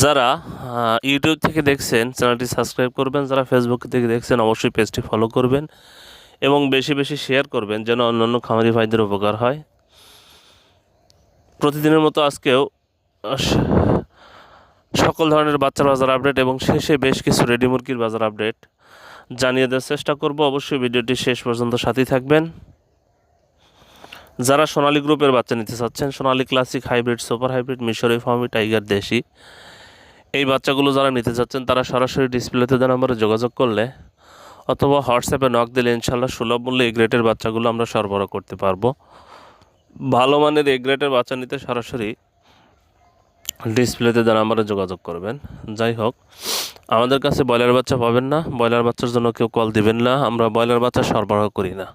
যারা ইউটিউব থেকে দেখছেন, চ্যানেলটি সাবস্ক্রাইব করবেন, যারা ফেসবুক থেকে দেখছেন, অবশ্যই পেজটি ফলো করবেন এবং বেশি বেশি শেয়ার করবেন যেন অন্যান্য খামারি ভাইদের উপকার হয়। প্রতিদিনের মতো আজকেও সকল ধরনের বাচ্চার বাজার আপডেট এবং শেষে বেশ কিছু রেডি মুরগির বাজার আপডেট জানিয়ে দেওয়ার চেষ্টা করব। অবশ্যই ভিডিওটি শেষ পর্যন্ত সাথেই থাকবেন। যারা সোনালী গ্রুপের বাচ্চা নিতে চাচ্ছেন, Sonali classic hybrid super hybrid মিশরি ফার্মি টাইগার দেশি এই বাচ্চাগুলো যারা নিতে চাচ্ছেন তারা সরাসরি ডিসপ্লেতে দেওয়া নম্বরে যোগাযোগ করলে অথবা হোয়াটসঅ্যাপে নক দিলে ইনশাল্লাহ সুলভ মূল্যে এই বাচ্চাগুলো আমরা সরবরাহ করতে পারব। ভালো মানের এই গ্রেটের বাচ্চা নিতে সরাসরি ডিসপ্লেতে দেওয়া নম্বরে যোগাযোগ করবেন। যাই হোক আমাদের কাছে ব্রয়লার বাচ্চা পাবেন না। ব্রয়লার বাচ্চার জন্য কেউ কল দিবেন না। আমরা ব্রয়লার বাচ্চা সরবরাহ করি না।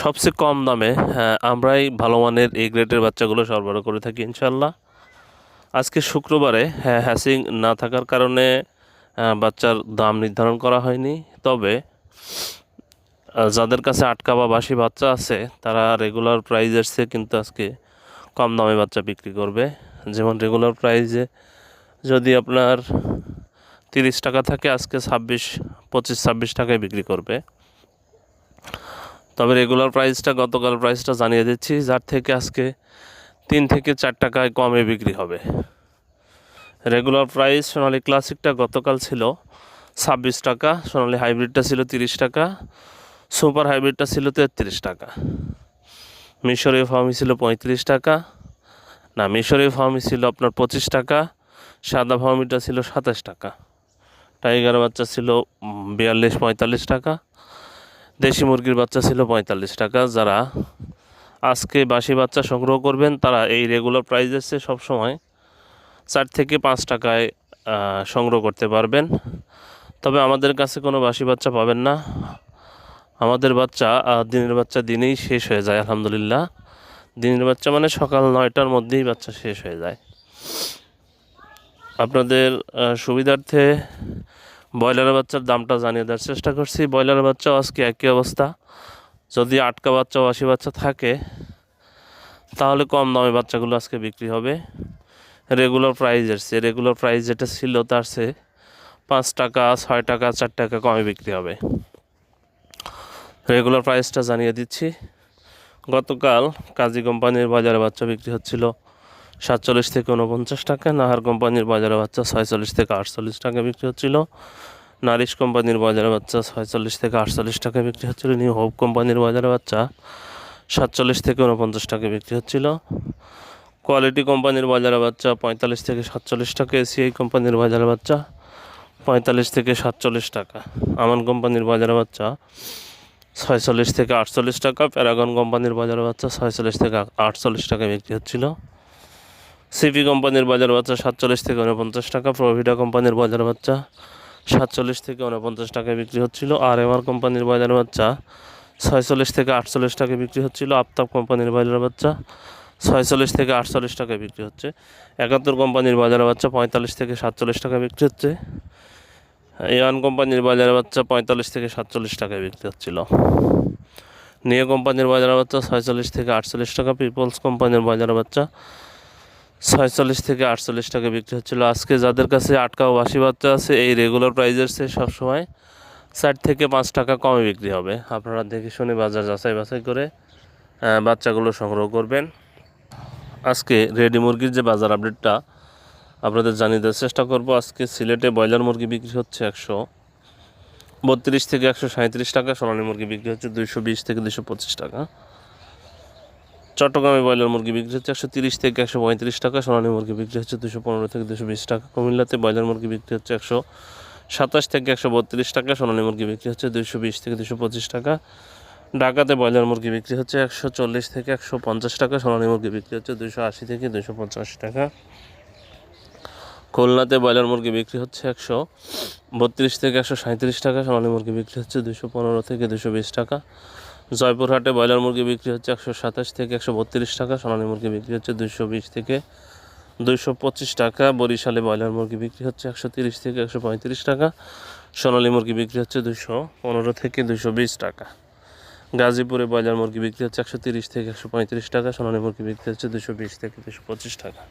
সবচেয়ে কম দামে হ্যাঁ, আমরাই ভালো মানের এই গ্রেডের বাচ্চাগুলো সরবরাহ করে থাকি ইনশাল্লাহ আজকে শুক্রবারে হ্যাঁ, হ্যাসিং না থাকার কারণে বাচ্চার দাম নির্ধারণ করা হয়নি। তবে যাদের কাছে আটকা বা বাসি বাচ্চা আছে তারা রেগুলার প্রাইজের চেয়ে কিন্তু আজকে কম দামে বাচ্চা বিক্রি করবে। যেমন রেগুলার প্রাইজে যদি আপনার তিরিশ টাকা থাকে আজকে ছাব্বিশ পঁচিশ ছাব্বিশ টাকায় বিক্রি করবে। তবে রেগুলার প্রাইসটা গতকাল প্রাইসটা জানিয়ে দিচ্ছি যার থেকে আজকে তিন থেকে চার টাকায় কমে বিক্রি হবে। রেগুলার প্রাইস সোনালি ক্লাসিকটা গতকাল ছিল ছাব্বিশ টাকা, সোনালি হাইব্রিডটা ছিল তিরিশ টাকা সুপার হাইব্রিডটা ছিল তেত্রিশ টাকা। মিশরি ফার্মি ছিল পঁয়ত্রিশ টাকা, না, মিশরি ফার্মি ছিল আপনার পঁচিশ টাকা, সাদা ফার্মিটা ছিল সাতাশ টাকা। টাইগার বাচ্চা ছিল বিয়াল্লিশ, পঁয়তাল্লিশ টাকা, দেশি মুরগির বাচ্চা ছিল পঁয়তাল্লিশ টাকা, যারা আজকে বাসি বাচ্চা সংগ্রহ করবেন, তারা এই রেগুলার প্রাইজের চেয়ে সবসময় চার থেকে পাঁচ টাকায় সংগ্রহ করতে পারবেন। তবে আমাদের কাছে কোনো বাসি বাচ্চা পাবেন না। আমাদের বাচ্চা দিনের বাচ্চা দিনেই শেষ হয়ে যায়, আলহামদুলিল্লাহ। দিনের বাচ্চা মানে সকাল নয়টার মধ্যেই বাচ্চা শেষ হয়ে যায়। আপনাদের সুবিধার্থে ব্রয়লার বাচ্চার দামটা জানিয়ে দেওয়ার চেষ্টা করছি। ব্রয়লার বাচ্চাও আজকে একই অবস্থা। যদি আটকা বাচ্চা ও আশি বাচ্চা থাকে, তাহলে কম দামে বাচ্চাগুলো আজকে বিক্রি হবে। রেগুলার প্রাইজের চেয়ে রেগুলার প্রাইস যেটা ছিল তার সে পাঁচ টাকা, ছয় টাকা, চার টাকা কমে বিক্রি হবে। রেগুলার প্রাইসটা জানিয়ে দিচ্ছি। গতকাল কাজী কোম্পানির বাজারে বাচ্চা বিক্রি হচ্ছিল সাতচল্লিশ থেকে উনপঞ্চাশ টাকা, নাহার কোম্পানির বাজারে বাচ্চা ছয়চল্লিশ থেকে আটচল্লিশ টাকা বিক্রি হচ্ছিল। নারিশ কোম্পানির বাজারে বাচ্চা ছয়চল্লিশ থেকে আটচল্লিশ টাকা বিক্রি হচ্ছিল, নিউ হোপ কোম্পানির বাজারে বাচ্চা সাতচল্লিশ থেকে উনপঞ্চাশ টাকা বিক্রি হচ্ছিল। কোয়ালিটি কোম্পানির বাজারে বাচ্চা পঁয়তাল্লিশ থেকে সাতচল্লিশ টাকা, এসিআই কোম্পানির বাজারে বাচ্চা পঁয়তাল্লিশ থেকে সাতচল্লিশ টাকা, আমান কোম্পানির বাজারে বাচ্চা ছয়চল্লিশ থেকে আটচল্লিশ টাকা, প্যারাগন কোম্পানির বাজারে বাচ্চা ছয়চল্লিশ থেকে আটচল্লিশ টাকা বিক্রি হচ্ছিল। সিপি কোম্পানির বাজার বাচ্চা সাতচল্লিশ থেকে উনপঞ্চাশ টাকা, প্রভিডা কোম্পানির বাজার বাচ্চা সাতচল্লিশ থেকে উনপঞ্চাশ টাকায় বিক্রি হচ্ছিল আর এমআর কোম্পানির বাজার বাচ্চা ছয়চল্লিশ থেকে আটচল্লিশ টাকায় বিক্রি হচ্ছিল, আফতাব কোম্পানির বাজার বাচ্চা ছয়চল্লিশ থেকে আটচল্লিশ টাকায় বিক্রি হচ্ছে, একাত্তর কোম্পানির বাজার বাচ্চা পঁয়তাল্লিশ থেকে সাতচল্লিশ টাকা বিক্রি হচ্ছে এওয়ান কোম্পানির বাজার বাচ্চা পঁয়তাল্লিশ থেকে সাতচল্লিশ টাকায় বিক্রি হচ্ছিল নিয়ে কোম্পানির বাজার বাচ্চা ছয়চল্লিশ থেকে আটচল্লিশ টাকা, পিপলস কোম্পানির বাজার বাচ্চা ছয়চল্লিশ থেকে আটচল্লিশ টাকা বিক্রি হচ্ছিল। আজকে যাদের কাছে আটকা আশি বাচ্চা আছে, এই রেগুলার প্রাইজের চেয়ে সবসময় ষাট থেকে পাঁচ টাকা কমে বিক্রি হবে। আপনারা দেখে শুনে বাজার যাচাই বাছাই করে বাচ্চাগুলো সংগ্রহ করবেন। আজকে রেডি মুরগির যে বাজার আপডেটটা আপনাদের জানিয়ে দেওয়ার চেষ্টা করব। আজকে সিলেটে ব্রয়লার মুরগি বিক্রি হচ্ছে একশো বত্রিশ থেকে একশো সাঁত্রিশ টাকা সোনালী মুরগি বিক্রি হচ্ছে দুইশো বিশ থেকে দুশো পঁচিশ টাকা। চট্টগ্রামে ব্রয়লার মুরগি বিক্রি হচ্ছে একশো তিরিশ থেকে একশো পঁয়ত্রিশ টাকা, সোনালী মুরগি বিক্রি হচ্ছে দুশো পনেরো থেকে দুশো বিশ টাকা, কুমিল্লাতে ব্রয়লার মুরগি বিক্রি হচ্ছে একশো সাতাশ থেকে একশো বত্রিশ টাকা, সোনালী মুরগি বিক্রি হচ্ছে দুশো বিশ থেকে দুশো পঁচিশ টাকা, ঢাকাতে ব্রয়লার মুরগি বিক্রি হচ্ছে একশো চল্লিশ থেকে একশো পঞ্চাশ টাকা, সোনালী মুরগি বিক্রি হচ্ছে দুশো আশি থেকে দুশো পঞ্চাশ টাকা। খুলনাতে ব্রয়লার মুরগি বিক্রি হচ্ছে একশো বত্রিশ থেকে একশো সাঁত্রিশ টাকা, সোনালী মুরগি বিক্রি হচ্ছে দুশো পনেরো থেকে দুশো বিশ টাকা। জয়পুরহাটে ব্রয়লার মুরগি বিক্রি হচ্ছে একশো সাতাশ থেকে একশো বত্রিশ টাকা, সোনালী মুরগি বিক্রি হচ্ছে দুশো বিশ থেকে দুইশো পঁচিশ টাকা, বরিশালে ব্রয়লার মুরগি বিক্রি হচ্ছে একশো তিরিশ থেকে একশো পঁয়ত্রিশ টাকা, সোনালী মুরগি বিক্রি হচ্ছে দুশো পনেরো থেকে দুশো বিশ টাকা। গাজীপুরে ব্রয়লার মুরগি বিক্রি হচ্ছে একশো তিরিশ থেকে একশো পঁয়ত্রিশ টাকা, সোনালী মুরগি বিক্রি হচ্ছে দুশো বিশ থেকে দুশো পঁচিশ টাকা।